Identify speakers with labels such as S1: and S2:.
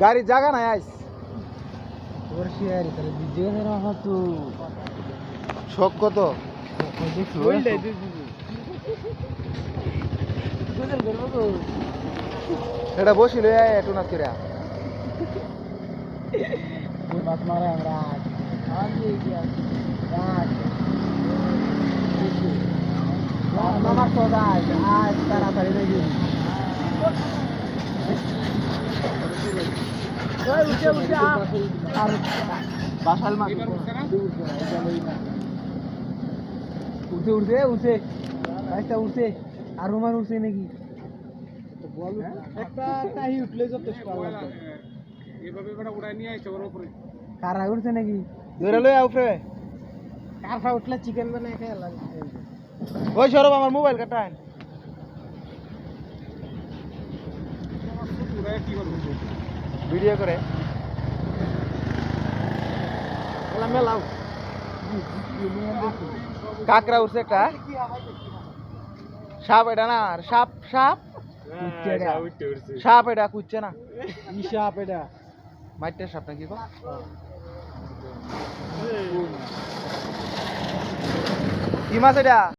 S1: গাড়ির জায়গা নাই আইস। শখ কত? এটা বসিল একটু না কিরা
S2: মাছ মারা আমরা আমার সদা আজ। তাড়াতাড়ি দেখি উঠে উঠে উঠে উঠে আর রোমান উঠছে নাকি কারা উঠছে নাকি
S1: উপরে
S2: উঠলে চিকেন বানায় খেয়ে লাগে
S1: ওই সরব আমার মোবাইল কাটান
S3: কি করব
S1: ভিডিও করে।
S2: মেলাও
S1: কাকড়া উঠছে একটা। সাপ এটা না আর সাপ সাপ? সাপ এটা কুচ্ছে না।
S2: সাপ এটা?
S1: মাইটের সাপ নাকি গো? কি মাছ এটা?